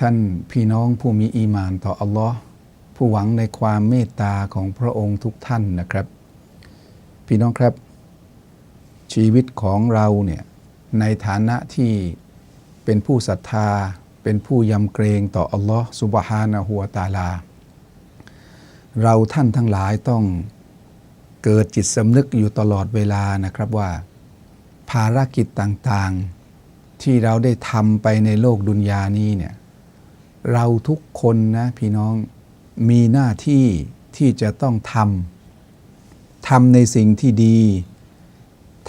ท่านพี่น้องผู้มีอีมานต่ออัลลอฮ์ผู้หวังในความเมตตาของพระองค์ทุกท่านนะครับ พี่น้องครับ ชีวิตของเราเนี่ยในฐานะที่เป็นผู้ศรัทธา เป็นผู้ยำเกรงต่ออัลลอฮ์สุบฮานะฮัวตาลา เราท่านทั้งหลายต้องเกิดจิตสำนึกอยู่ตลอดเวลานะครับว่า ภารกิจต่างๆที่เราได้ทำไปในโลกดุนยานี้เนี่ย เราทุกคนนะพี่น้องมีหน้าที่ที่จะต้องทำทำในสิ่งที่ดี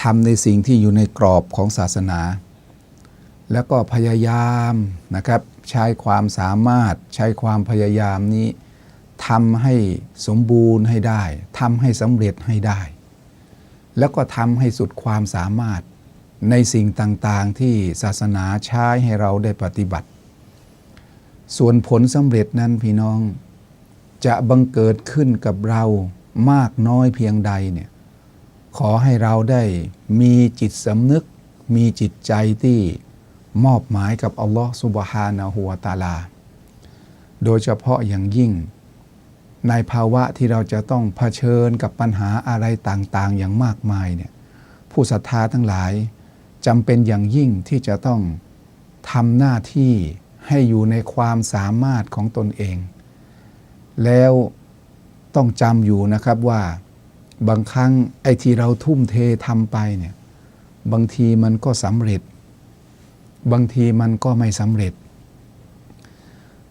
ทำในสิ่งที่อยู่ในกรอบของศาสนา แล้วก็พยายามนะครับ ใช้ความสามารถใช้ความพยายามนี้ทำให้สมบูรณ์ให้ได้ทำให้สำเร็จให้ได้ แล้วก็ทำให้สุดความสามารถในสิ่งต่างๆ ที่ศาสนาใช้ให้เราได้ปฏิบัติ ส่วนผลสำเร็จนั้นพี่น้อง จะบังเกิดขึ้นกับเรามากน้อยเพียงใดเนี่ยขอให้เราได้มีจิตสำนึก มีจิตใจที่มอบหมายกับอัลลอฮ์สุบฮานะฮูวตาลา โดยเฉพาะอย่างยิ่ง ในภาวะที่เราจะต้องเผชิญกับปัญหาอะไรต่างๆ อย่างมากมายเนี่ยผู้ศรัทธาทั้งหลายจำเป็นอย่างยิ่งที่จะต้องทำหน้าที่ ให้อยู่ในความสามารถของตนเอง แล้วต้องจำอยู่นะครับว่าบางครั้งไอ้ที่เราทุ่มเททำไปเนี่ยบางทีมันก็สำเร็จ บางทีมันก็ไม่สำเร็จ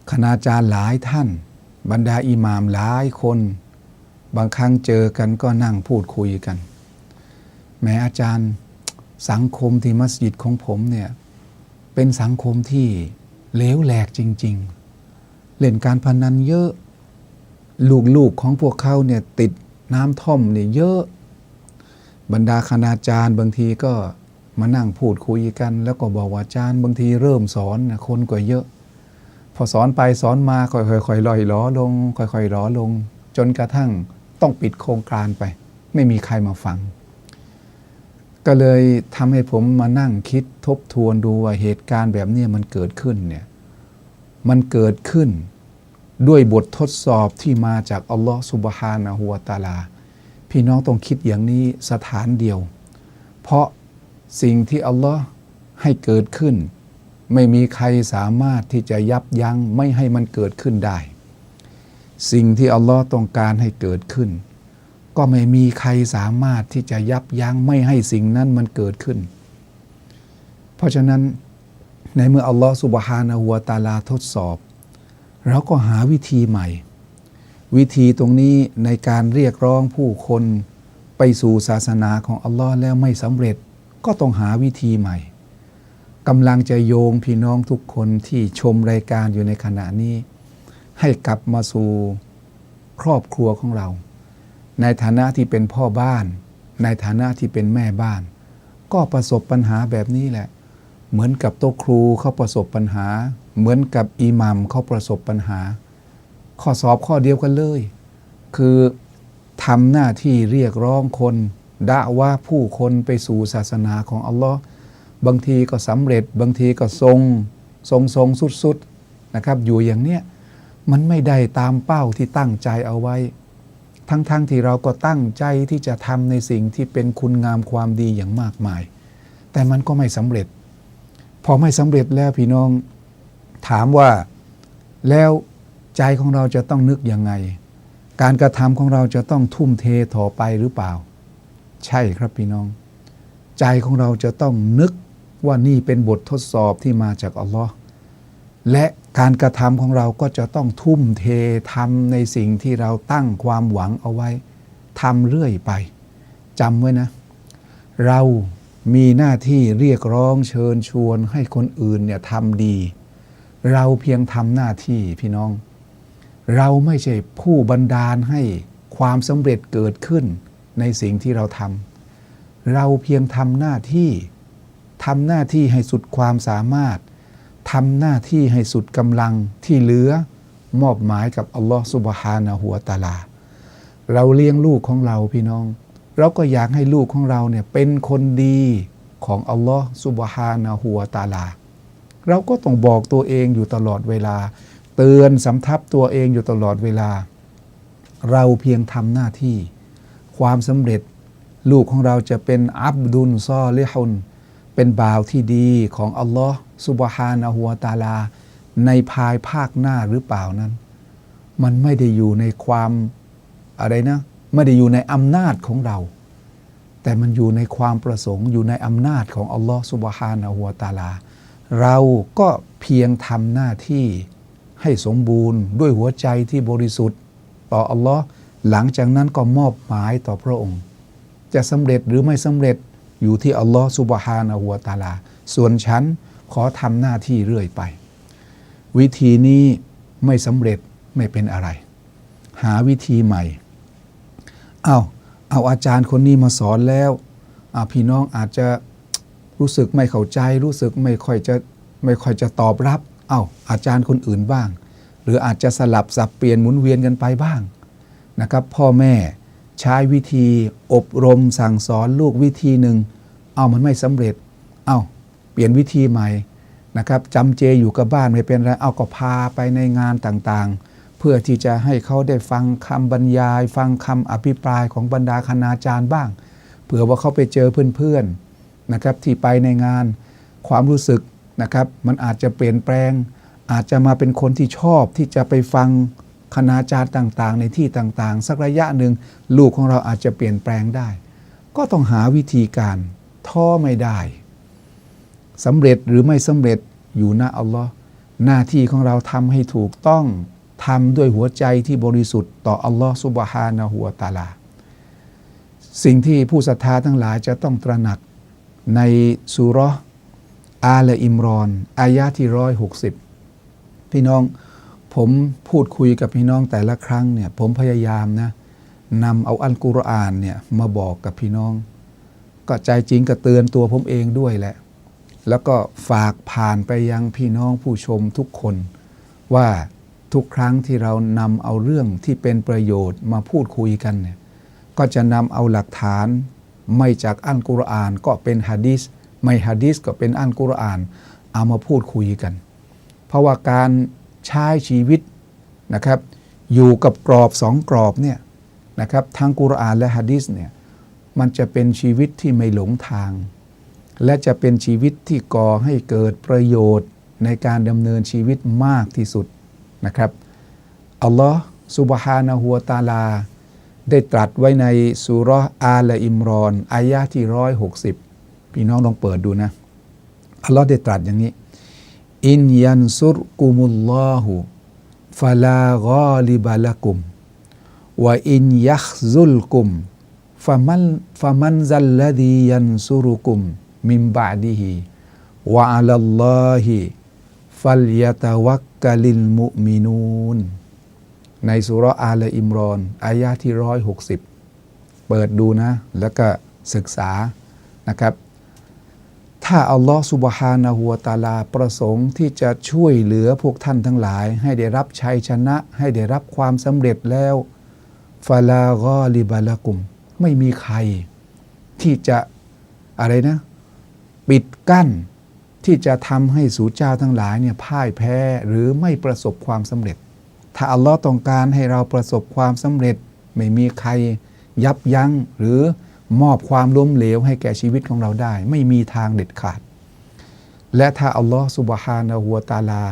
คณาจารย์หลายท่าน บรรดาอิหมามหลายคน บางครั้งเจอกันก็นั่งพูดคุยกันแม้อาจารย์สังคมที่มัสยิดของผมเนี่ยเป็นสังคมที่ เลวแหลกจริง ๆ เล่นการพนันเยอะ ลูกๆของพวกเขาเนี่ยติดน้ำท่อมเนี่ยเยอะ บรรดาคณาจารย์บางทีก็มานั่งพูดคุยกัน แล้วก็บอกว่าอาจารย์บางทีเริ่มสอนคนก็เยอะ พอสอนไปสอนมาค่อยๆลอยล้อลง ค่อยๆล้อลง จนกระทั่งต้องปิดโครงการไป ไม่มีใครมาฟัง ก็เลยทำให้ผมมานั่งคิดทบทวนดูว่าเหตุการณ์แบบนี้มันเกิดขึ้นเนี่ยมันเกิดขึ้นด้วยบททดสอบที่มาจากอัลลอฮฺสุบฮานะฮูวะตาลา พี่น้องต้องคิดอย่างนี้สถานเดียว เพราะสิ่งที่อัลลอฮ์ให้เกิดขึ้น ไม่มีใครสามารถที่จะยับยั้งไม่ให้มันเกิดขึ้นได้ สิ่งที่อัลลอฮ์ต้องการให้เกิดขึ้น ก็ไม่มีใครสามารถที่จะยับยั้งไม่ให้สิ่งนั้นมันเกิดขึ้น เพราะฉะนั้นในเมื่ออัลลอฮ์สุบฮานะฮูวตาลาทดสอบ เราก็หาวิธีใหม่ วิธีตรงนี้ในการเรียกร้องผู้คนไปสู่ศาสนาของอัลลอฮ์แล้วไม่สำเร็จก็ต้องหาวิธีใหม่กำลังจะโยงพี่น้องทุกคนที่ชมรายการอยู่ในขณะนี้ ให้กลับมาสู่ครอบครัวของเรา ในฐานะที่เป็นพ่อบ้าน ในฐานะที่เป็นแม่บ้าน ก็ประสบปัญหาแบบนี้แหละ เหมือนกับโต๊ะครูเขาประสบปัญหา เหมือนกับอิหมัมเขาประสบปัญหา ข้อสอบข้อเดียวกันเลย คือทำหน้าที่เรียกร้องคนด่าว่าผู้คนไปสู่ศาสนาของอัลลอฮ์บางทีก็สำเร็จ บางทีก็ทรงทรงทรงสุดสุดนะครับ อยู่อย่างเนี้ยมันไม่ได้ตามเป้าที่ตั้งใจเอาไว้ ทั้งๆทที่เราก็ตั้งใจที่จะทำในสิ่งที่เป็นคุณงามความดีอย่างมากมาย แต่มันก็ไม่สำเร็จ พอไม่สำเร็จแล้วพี่น้องถามว่าแล้วใจของเราจะต้องนึกยังไง การกระทำของเราจะต้องทุ่มเทต่อไปหรือเปล่า ใช่ครับพี่น้อง ใจของเราจะต้องนึกว่านี่เป็นบททดสอบที่มาจากอัลลอฮ์ และการกระทำของเราก็จะต้องทุ่มเททำในสิ่งที่เราตั้งความหวังเอาไว้ทำเรื่อยไปจำไว้นะ เรามีหน้าที่เรียกร้องเชิญชวนให้คนอื่นเนี่ยทำดี เราเพียงทำหน้าที่พี่น้อง เราไม่ใช่ผู้บันดาลให้ความสำเร็จเกิดขึ้นในสิ่งที่เราทำเราเพียงทำหน้าที่ทำหน้าที่ให้สุดความสามารถ ทำหน้าที่ให้สุดกำลังที่เหลือมอบหมายกับอัลลอฮฺสุบฮานะหัวตาลา เราเลี้ยงลูกของเราพี่น้อง เราก็อยากให้ลูกของเราเนี่ยเป็นคนดีของอัลลอฮฺสุบฮานะหัวตาลา เราก็ต้องบอกตัวเองอยู่ตลอดเวลา เตือนสำทับตัวเองอยู่ตลอดเวลา เราเพียงทำหน้าที่ ความสำเร็จ ลูกของเราจะเป็นอับดุลซอลิฮุน เป็นบ่าวที่ดีของอัลลอฮ์สุบฮานะฮัวตาลา ในภายภาคหน้าหรือเปล่านั้น มันไม่ได้อยู่ในความอะไรนะ ไม่ได้อยู่ในอำนาจของเรา แต่มันอยู่ในความประสงค์อยู่ในอำนาจของอัลลอฮ์สุบฮานะฮัวตาลา เราก็เพียงทำหน้าที่ให้สมบูรณ์ด้วยหัวใจที่บริสุทธิ์ ต่ออัลลอฮ์หลังจากนั้นก็มอบหมายต่อพระองค์ จะสำเร็จหรือไม่สำเร็จ อยู่ที่อัลลอฮ์สุบฮานะฮัวตาลา ส่วนฉันขอทำหน้าที่เรื่อยไป วิธีนี้ไม่สำเร็จไม่เป็นอะไร หาวิธีใหม่ เอาเอาอาจารย์คนนี้มาสอนแล้วพี่น้องอาจจะรู้สึกไม่เข้าใจ รู้สึกไม่ค่อยจะไม่ค่อยจะตอบรับ เอาอาจารย์คนอื่นบ้าง หรืออาจจะสลับสับเปลี่ยนหมุนเวียนกันไปบ้างนะครับ พ่อแม่ ใช้วิธีอบรมสั่งสอนลูกวิธีหนึ่ง เอามันไม่สำเร็จ เอาเปลี่ยนวิธีใหม่นะครับจำเจอยู่กับบ้านไม่เป็นไร เอาก็พาไปในงานต่างๆ เพื่อที่จะให้เขาได้ฟังคำบรรยาย ฟังคำอภิปรายของบรรดาคณาจารย์บ้าง เผื่อว่าเขาไปเจอเพื่อนๆนะครับที่ไปในงานความรู้สึกนะครับ มันอาจจะเปลี่ยนแปลง อาจจะมาเป็นคนที่ชอบที่จะไปฟัง คณาจารย์ต่างๆ ในที่ต่างๆ สักระยะหนึ่งลูกของเราอาจจะเปลี่ยนแปลงได้ ก็ต้องหาวิธีการท้อไม่ได้สำเร็จหรือไม่สำเร็จอยู่หน้าอัลลอฮ์หน้าที่ของเราทำให้ถูกต้องทำด้วยหัวใจที่บริสุทธิ์ต่ออัลลอฮ์สุบฮานะหัวตาลา สิ่งที่ผู้ศรัทธาทั้งหลายจะต้องตระหนักในสุร์อาลอิมรอน อายะที่ร้อยหกสิบพี่น้อง ผมพูดคุยกับพี่น้องแต่ละครั้งเนี่ยผมพยายามนะนำเอาอัลกุรอานเนี่ยมาบอกกับพี่น้อง ก็ใจจริงก็เตือนตัวผมเองด้วยแหละ แล้วก็ฝากผ่านไปยังพี่น้องผู้ชมทุกคน ว่าทุกครั้งที่เรานำเอาเรื่องที่เป็นประโยชน์มาพูดคุยกันเนี่ยก็จะนำเอาหลักฐานไม่จากอัลกุรอานก็เป็นฮะดีษไม่ฮะดีษก็เป็นอัลกุรอาน เอามาพูดคุยกัน เพราะว่าการ ใช้ชีวิตนะครับ อยู่กับกรอบสองกรอบเนี่ยนะครับทั้งกุรอานและฮะดีษเนี่ยมันจะเป็นชีวิตที่ไม่หลงทาง และจะเป็นชีวิตที่ก่อให้เกิดประโยชน์ในการดำเนินชีวิตมากที่สุดนะครับอัลลอฮ์ซุบฮานะฮูวตาลา ได้ตรัสไว้ในสุรอาลอิมรอนอายะที่ร้อยหกสิบพี่น้องลองเปิดดูนะอัลลอฮ์ได้ตรัสอย่างนี้ อินยันซุรกุมุลลอฮุฟะลากอลิบะละกุมวะอินยัคซุลกุมฟะมันฟะมันซัลลดียันซุรุกุมมิมบะดิฮิวะอะลัลลอฮิฟัลยะตะวักกะลิลมุมินูน ในสุรอาลอิมรอน อายะที่ร้อยหกสิบเปิดดูนะ แล้วก็ศึกษานะครับ ถ้าอัลลอฮฺสุบฮานะฮูวตาลาประสงค์ที่จะช่วยเหลือพวกท่านทั้งหลาย ให้ได้รับชัยชนะ ให้ได้รับความสำเร็จแล้วฟาลากอลิบาลกุม ไม่มีใคร ที่จะอะไรนะ ปิดกั้น ที่จะทำให้สู่เจ้าทั้งหลายเนี่ยพ่ายแพ้หรือไม่ประสบความสำเร็จ ถ้าอัลลอฮ์ต้องการให้เราประสบความสำเร็จ ไม่มีใครยับยั้งหรือ มอบความล้มเหลวให้แก่ชีวิตของเราได้ ไม่มีทางเด็ดขาด และถ้าอัลลอฮ์สุบฮานะฮัวตาลา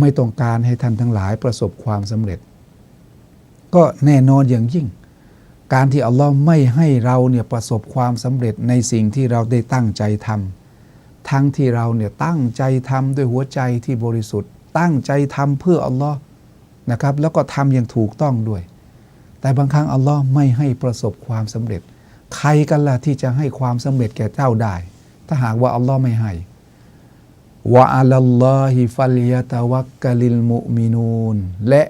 ไม่ต้องการให้ท่านทั้งหลายประสบความสำเร็จ ก็แน่นอนอย่างยิ่ง การที่อัลลอฮ์ไม่ให้เราเนี่ยประสบความสำเร็จในสิ่งที่เราได้ตั้งใจทำทั้งที่เราเนี่ยตั้งใจทำด้วยหัวใจที่บริสุทธิ์ ตั้งใจทำเพื่ออัลลอฮ์นะครับ แล้วก็ทำอย่างถูกต้องด้วย แต่บางครั้งอัลลอฮ์ไม่ให้ประสบความสำเร็จ ใครกันล่ะที่จะให้ความสำเร็จแก่เจ้าได้ ถ้าหากว่าอัลลอฮ์ไม่ให้วะอัลลอฮิฟัลยะตะวักกะลิลมุมินูนและ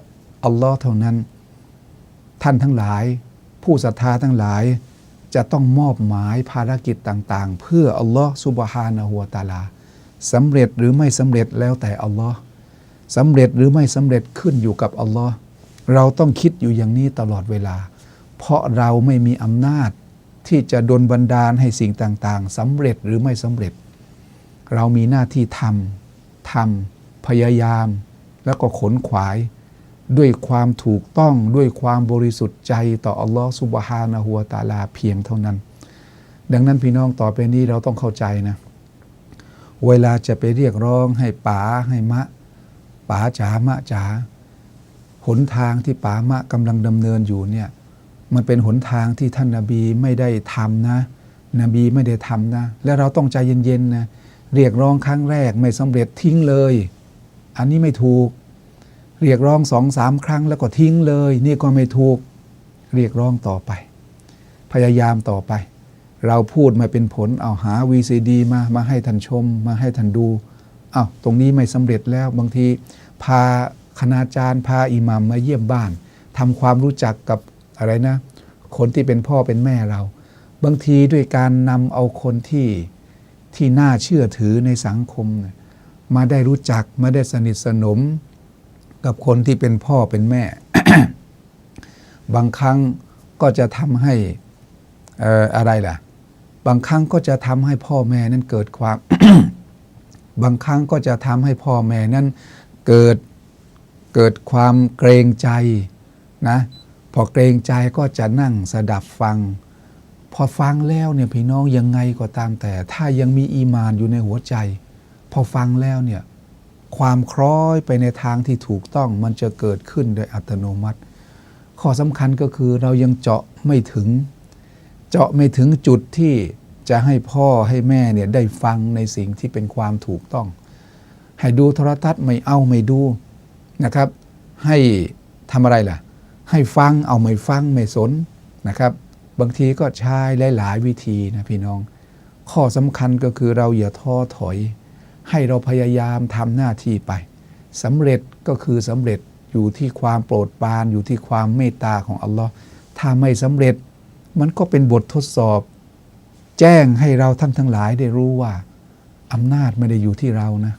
อัลลอฮ์เท่านั้น ท่านทั้งหลาย ผู้ศรัทธาทั้งหลายจะต้องมอบหมายภารกิจต่างๆ เพื่ออัลลอฮ์ซุบฮานะฮูวตาลาสำเร็จหรือไม่สำเร็จแล้วแต่อัลลอฮ์สำเร็จหรือไม่สำเร็จขึ้นอยู่กับอัลลอฮ์ เราต้องคิดอยู่อย่างนี้ตลอดเวลา เพราะเราไม่มีอำนาจที่จะดลบันดาลให้สิ่งต่างๆสำเร็จหรือไม่สำเร็จ เรามีหน้าที่ทำทำพยายาม แล้วก็ขนขวาย ด้วยความถูกต้องด้วยความบริสุทธิ์ใจต่ออัลลอฮฺสุบฮานะฮูวะตาลาเพียงเท่านั้น ดังนั้นพี่น้องต่อไปนี้เราต้องเข้าใจนะ เวลาจะไปเรียกร้องให้ป๋าให้มะป๋าจ๋ามะจ๋า หนทางที่ปามะกำลังดำเนินอยู่เนี่ยมันเป็นหนทางที่ท่านนาบีไม่ได้ทำนะนบีไม่ได้ทำนะ และเราต้องใจเย็นๆนะเรียกร้องครั้งแรกไม่สำเร็จทิ้งเลย อันนี้ไม่ถูก เรียกร้องสองสามครั้งแล้วก็ทิ้งเลย นี่ก็ไม่ถูก เรียกร้องต่อไป พยายามต่อไป เราพูดมาเป็นผลเอาหา VCD มามาให้ท่านชม มาให้ท่านดูเอาตรงนี้ไม่สำเร็จแล้วบางทีพา คณาจารย์พาอิหมัมมาเยี่ยมบ้านทำความรู้จักกับอะไรนะ คนที่เป็นพ่อเป็นแม่เรา บางทีด้วยการนำเอาคนที่ที่น่าเชื่อถือในสังคม มาได้รู้จักมาได้สนิทสนม กับคนที่เป็นพ่อเป็นแม่ บางครั้งก็จะทำให้อ่ออะไรล่ะ บางครั้งก็จะทำให้พ่อแม่นั้นเกิดความ บางครั้งก็จะทำให้พ่อแม่นั้นเกิด เกิดความเกรงใจนะพอเกรงใจก็จะนั่งสดับฟัง พอฟังแล้วเนี่ยพี่น้องยังไงก็ตามแต่ ถ้ายังมีอีมานอยู่ในหัวใจ พอฟังแล้วเนี่ยความคล้อยไปในทางที่ถูกต้องมันจะเกิดขึ้นโดยอัตโนมัติ ข้อสำคัญก็คือเรายังเจาะไม่ถึง เจาะไม่ถึงจุดที่จะให้พ่อให้แม่เนี่ยได้ฟังในสิ่งที่เป็นความถูกต้อง ให้ดูโทรทัศน์ไม่เอาไม่ดู นะครับ ให้ทำอะไรล่ะ ให้ฟังเอาไม่ฟังไม่สนนะครับ บางทีก็ใช้หลาย ๆ วิธีนะพี่น้อง ข้อสำคัญก็คือเราอย่าท้อถอย ให้เราพยายามทำหน้าที่ไปสำเร็จก็คือสำเร็จอยู่ที่ความโปรดปรานอยู่ที่ความเมตตาของอัลลอฮ์ถ้าไม่สำเร็จมันก็เป็นบททดสอบ แจ้งให้เราท่านทั้งหลายได้รู้ว่าอำนาจไม่ได้อยู่ที่เรานะ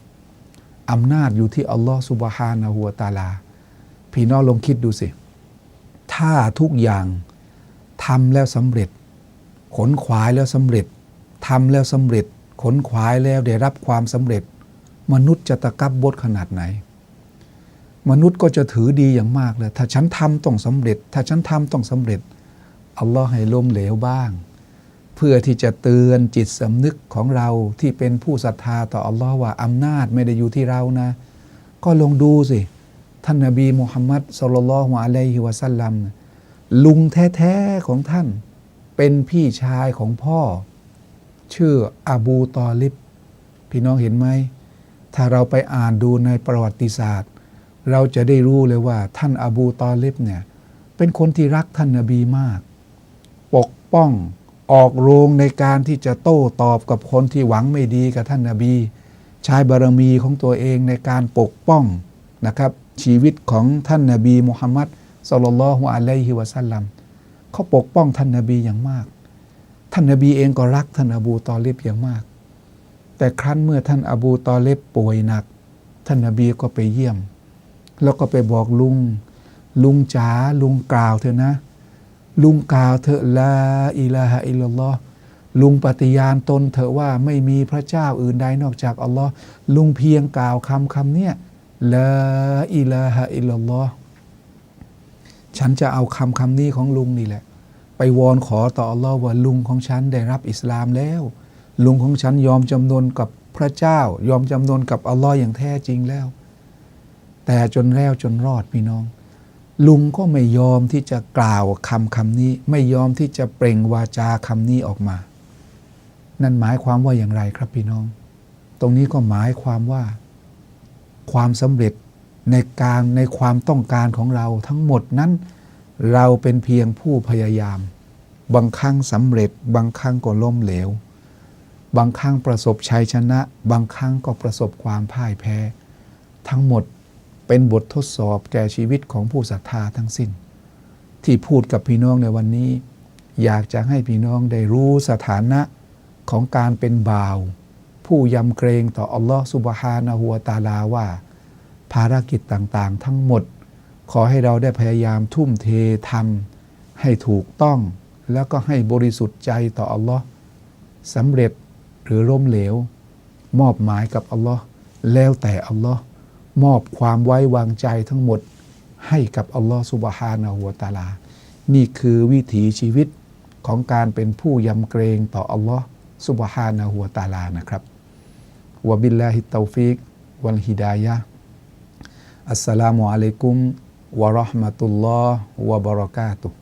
อำนาจอยู่ที่อัลลอฮ์สุบฮานะฮูวตาลา พี่น้องลองคิดดูสิ ถ้าทุกอย่างทำแล้วสำเร็จ ขนขวายแล้วสำเร็จทำแล้วสำเร็จ ขนขวายแล้วได้รับความสำเร็จ มนุษย์จะตะกับบดขนาดไหน มนุษย์ก็จะถือดีอย่างมากเลย ถ้าฉันทำต้องสำเร็จ ถ้าฉันทำต้องสำเร็จอัลลอฮ์ให้ล้มเหลวบ้าง เพื่อที่จะเตือนจิตสำนึกของเราที่เป็นผู้ศรัทธาต่ออัลลอฮ์ว่าอำนาจไม่ได้อยู่ที่เรานะ ก็ลองดูสิ ท่านนบีมุฮัมมัดสุลลัลฮุอะลัยฮิวะสัลลัมลุงแท้ๆของท่าน เป็นพี่ชายของพ่อ ชื่ออบูตอลิบ พี่น้องเห็นไหม ถ้าเราไปอ่านดูในประวัติศาสตร์ เราจะได้รู้เลยว่า ท่านอบูตอลิบเนี่ยเป็นคนที่รักท่านนบีมาก ปกป้อง ออกโรงในการที่จะโต้ตอบกับคนที่หวังไม่ดีกับท่านนบี ใช้บารมีของตัวเองในการปกป้องนะครับ ชีวิตของท่านนบีมุฮัมมัดสุลลัลฮุอะลัยฮิวะสัลลัมเขาปกป้องท่านนบีอย่างมาก ท่านนบีเองก็รักท่านอบูตอเลบอย่างมาก แต่ครั้นเมื่อท่านอบูตอเลบป่วยหนัก ท่านนบีก็ไปเยี่ยม แล้วก็ไปบอกลุง ลุงจ๋าลุงกล่าวเถอะนะ ลุงกล่าวเถอะลาอิลาฮะอิลลอฮ์ลุงปฏิญาณตนเถอะว่าไม่มีพระเจ้าอื่นใดนอกจากอัลลอฮ์ลุงเพียงกล่าวคำคำเนี้ยลาอิลาฮะอิลลอฮ์ฉันจะเอาคำคำนี้ของลุงนี่แหละ ไปวอนขอต่ออัลลอฮ์ว่าลุงของฉันได้รับอิสลามแล้ว ลุงของฉันยอมจำนนกับพระเจ้า ยอมจำนนกับอัลลอฮ์อย่างแท้จริงแล้ว แต่จนแล้วจนรอดพี่น้อง ลุงก็ไม่ยอมที่จะกล่าวคำคำนี้ ไม่ยอมที่จะเปล่งวาจาคำนี้ออกมา นั่นหมายความว่าอย่างไรครับพี่น้อง ตรงนี้ก็หมายความว่า ความสำเร็จในการในความต้องการของเราทั้งหมดนั้น เราเป็นเพียงผู้พยายาม บางครั้งสำเร็จ บางครั้งก็ล้มเหลว บางครั้งประสบชัยชนะ บางครั้งก็ประสบความพ่ายแพ้ ทั้งหมด เป็นบททดสอบแก่ชีวิตของผู้ศรัทธาทั้งสิ้น ที่พูดกับพี่น้องในวันนี้ อยากจะให้พี่น้องได้รู้สถานะของการเป็นบ่าว ผู้ยำเกรงต่ออัลลอฮฺสุบฮานะฮูวตาลาว่า ภารกิจต่างๆ ทั้งหมด ขอให้เราได้พยายามทุ่มเททำให้ถูกต้อง แล้วก็ให้บริสุทธิ์ใจต่ออัลลอฮ์สำเร็จหรือล้มเหลว มอบหมายกับอัลลอฮ์แล้วแต่อัลลอฮ์ มอบความไว้วางใจทั้งหมดให้กับอัลลอฮ์สุบฮานะฮูวตาลา นี่คือวิถีชีวิตของการเป็นผู้ยำเกรงต่ออัลลอฮ์สุบฮานะฮูวตาลานะครับวบิลลาฮิตตอฟิกวัลฮิดายะอัสสลามุอะลัยกุมวะราะห์มะตุลลอฮ์วะบะเราะกาตุฮ์